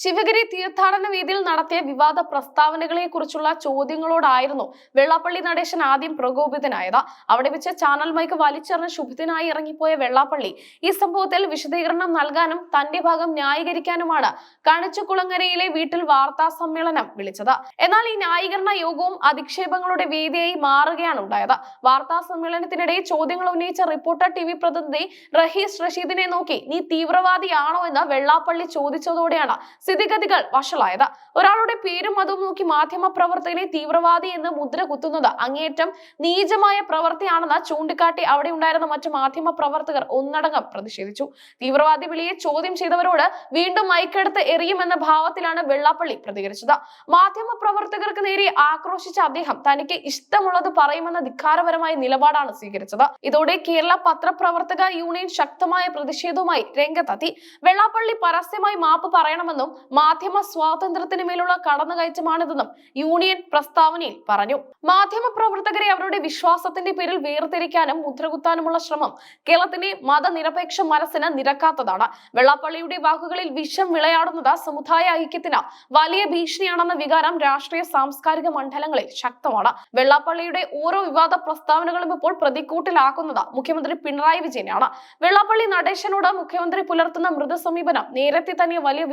ശിവഗിരി തീർത്ഥാടന വേദിയിൽ നടത്തിയ വിവാദ പ്രസ്താവനകളെ കുറിച്ചുള്ള ചോദ്യങ്ങളോടായിരുന്നു വെള്ളാപ്പള്ളി നടേശൻ ആദ്യം പ്രകോപിതനായത്. അവിടെ വെച്ച് ചാനൽ മൈക്ക് വലിച്ചെറിഞ്ഞ് ശുഭിതനായി ഇറങ്ങിപ്പോയ വെള്ളാപ്പള്ളി ഈ സംഭവത്തിൽ വിശദീകരണം നൽകാനും തന്റെ ഭാഗം ന്യായീകരിക്കാനുമാണ് കണിച്ചുകുളങ്ങരയിലെ വീട്ടിൽ വാർത്താ സമ്മേളനം വിളിച്ചത്. എന്നാൽ ഈ ന്യായീകരണ യോഗവും അധിക്ഷേപങ്ങളുടെ വേദിയായി മാറുകയാണ് ഉണ്ടായത്. വാർത്താ സമ്മേളനത്തിനിടെ ചോദ്യങ്ങൾ ഉന്നയിച്ച റിപ്പോർട്ടർ ടി വി പ്രതിനിധി റഹീസ് റഷീദിനെ നോക്കി നീ തീവ്രവാദിയാണോ? എന്ന് വെള്ളാപ്പള്ളി ചോദിച്ചതോടെയാണ് സ്ഥിതിഗതികൾ വഷളായത്. ഒരാളുടെ പേരും അതും നോക്കി മാധ്യമ പ്രവർത്തകനെ തീവ്രവാദി എന്ന് മുദ്ര കുത്തുന്നത് അങ്ങേയറ്റം നീചമായ പ്രവൃത്തിയാണെന്ന് ചൂണ്ടിക്കാട്ടി അവിടെ ഉണ്ടായിരുന്ന മറ്റു മാധ്യമ പ്രവർത്തകർ ഒന്നടങ്കം പ്രതിഷേധിച്ചു. തീവ്രവാദി വിളിയെ ചോദ്യം ചെയ്തവരോട് വീണ്ടും മൈക്കെടുത്ത് എറിയുമെന്ന ഭാവത്തിലാണ് വെള്ളാപ്പള്ളി പ്രതികരിച്ചത്. മാധ്യമ പ്രവർത്തകർക്ക് നേരെ ആക്രോശിച്ച അദ്ദേഹം തനിക്ക് ഇഷ്ടമുള്ളത് പറയുമെന്ന ധിക്കാരപരമായ നിലപാടാണ് സ്വീകരിച്ചത്. ഇതോടെ കേരള പത്രപ്രവർത്തക യൂണിയൻ ശക്തമായ പ്രതിഷേധവുമായി രംഗത്തെത്തി. വെള്ളാപ്പള്ളി പരസ്യമായി മാപ്പ് പറയണമെന്നും മാധ്യമ സ്വാതന്ത്ര്യത്തിന് മേലുള്ള കടന്നുകയറ്റമാണിതെന്നും യൂണിയൻ പ്രസ്താവനയിൽ പറഞ്ഞു. മാധ്യമ പ്രവർത്തകരെ അവരുടെ വിശ്വാസത്തിന്റെ പേരിൽ വേർതിരിക്കാനും മുദ്രകുത്താനുമുള്ള ശ്രമം കേരളത്തിന്റെ മതനിരപേക്ഷ മനസ്സിന് നിരക്കാത്തതാണ്. വെള്ളാപ്പള്ളിയുടെ വാക്കുകളിൽ വിഷം വിളയാടുന്നത് സമുദായ ഐക്യത്തിന് വലിയ ഭീഷണിയാണെന്ന വികാരം രാഷ്ട്രീയ സാംസ്കാരിക മണ്ഡലങ്ങളിൽ ശക്തമാണ്. വെള്ളാപ്പള്ളിയുടെ ഓരോ വിവാദ പ്രസ്താവനകളും ഇപ്പോൾ പ്രതിക്കൂട്ടിലാക്കുന്നത് മുഖ്യമന്ത്രി പിണറായി വിജയനാണ്. വെള്ളാപ്പള്ളി നടേശനോട് മുഖ്യമന്ത്രി പുലർത്തുന്ന മൃദു സമീപനം നേരത്തെ തന്നെ വലിയ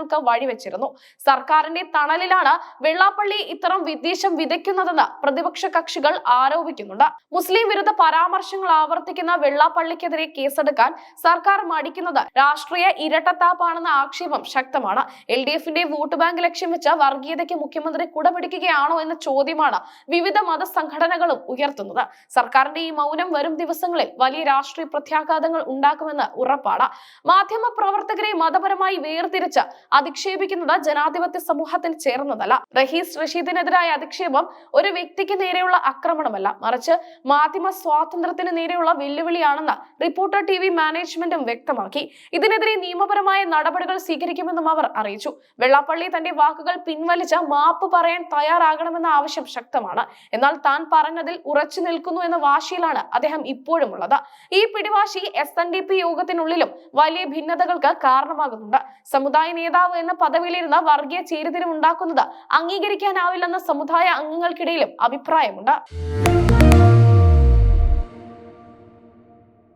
വിമർശനങ്ങൾക്ക് വഴിവെച്ചിരുന്നു സർക്കാരിന്റെ തണലിലാണ് വെള്ളാപ്പള്ളി ഇത്തരം വിദ്വേഷം വിതയ്ക്കുന്നതെന്ന് പ്രതിപക്ഷ കക്ഷികൾ ആരോപിക്കുന്നുണ്ട്. മുസ്ലിം വിരുദ്ധ പരാമർശങ്ങൾ ആവർത്തിക്കുന്ന വെള്ളാപ്പള്ളിക്കെതിരെ കേസെടുക്കാൻ സർക്കാർ മടിക്കുന്നത് രാഷ്ട്രീയ ഇരട്ടത്താപ്പാണെന്ന ആക്ഷേപം ശക്തമാണ്. എൽ ഡി എഫിന്റെ വോട്ട് ബാങ്ക് ലക്ഷ്യം വെച്ച വർഗീയതയ്ക്ക് മുഖ്യമന്ത്രി കുടപിടിക്കുകയാണോ എന്ന ചോദ്യമാണ് വിവിധ മതസംഘടനകളും ഉയർത്തുന്നത്. സർക്കാരിന്റെ ഈ മൗനം വരും ദിവസങ്ങളിൽ വലിയ രാഷ്ട്രീയ പ്രത്യാഘാതങ്ങൾ ഉണ്ടാക്കുമെന്ന് ഉറപ്പാണ്. മാധ്യമ പ്രവർത്തകരെ മതപരമായി വേർതിരിച്ച് അധിക്ഷേപിക്കുന്നത് ജനാധിപത്യ സമൂഹത്തിന് ചേർന്നതല്ല. റഹീസ് റഷീദിനെതിരായ അധിക്ഷേപം ഒരു വ്യക്തിക്ക് നേരെയുള്ള ആക്രമണമല്ല. മറിച്ച് മാധ്യമ സ്വാതന്ത്ര്യത്തിന് നേരെയുള്ള വെല്ലുവിളിയാണെന്ന് റിപ്പോർട്ടർ ടി വി മാനേജ്മെന്റും വ്യക്തമാക്കി. ഇതിനെതിരെ നിയമപരമായ നടപടികൾ സ്വീകരിക്കുമെന്നും അവർ അറിയിച്ചു. വെള്ളാപ്പള്ളി തന്റെ വാക്കുകൾ പിൻവലിച്ച് മാപ്പ് പറയാൻ തയ്യാറാകണമെന്ന ആവശ്യം ശക്തമാണ്. എന്നാൽ താൻ പറഞ്ഞതിൽ ഉറച്ചു നിൽക്കുന്നു എന്ന വാശിയിലാണ് അദ്ദേഹം ഇപ്പോഴും ഉള്ളത് ഈ പിടിവാശി എസ് എൻ ഡി പി യോഗത്തിനുള്ളിലും വലിയ ഭിന്നതകൾക്ക് കാരണമാകുന്നുണ്ട്. സമുദായ നേതാവ് എന്ന പദവിയിലിരുന്ന വർഗീയ ചേരിതിരിവുണ്ടാക്കുന്നത് അംഗീകരിക്കാനാവില്ലെന്ന സമുദായ അംഗങ്ങൾക്കിടയിലും അഭിപ്രായമുണ്ട്.